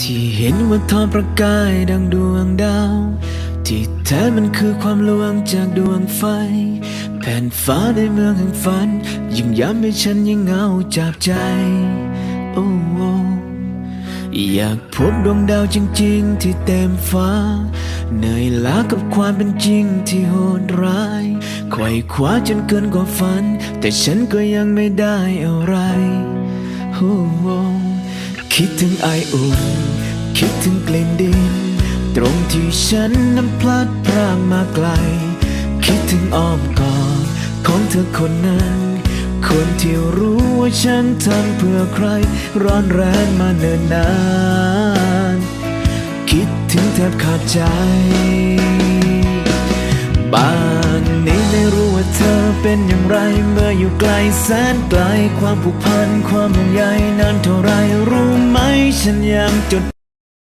ที่เห็นว่าทอประกายดังดวงดาว ที่แท้มันคือความลวงจากดวงไฟ แผ่นฟ้าในเมืองแห่งฝัน ยิ่งย้ำให้ฉันยิ่งเหงาจับใจโอ้โอ้อยากพบดวงดาวจริง ๆ ที่เต็มฟ้า เหนื่อยล้ากับความเป็นจริงที่โหดร้ายไขว่คว้าจนเกินกว่าฝัน แต่ฉันก็ยังไม่ได้อะไร คิดถึงไออุ่น คิดถึงกลิ่นดิน ตรงที่ฉันนั้นพลัดพรากมาไกล คิดถึงอ้อมกอดของเธอคนนั้น คนที่รู้ว่าฉันทำเพื่อใคร ร้อนแรงมาเนิ่นนาน คิดถึงแทบขาดใจบางนี้ไม่รู้ว่าเธอเป็นอย่างไร เมื่ออยู่ไกลแสนไกลความผูกพันความห่วงใยนานเท่าไร ฉันยังจด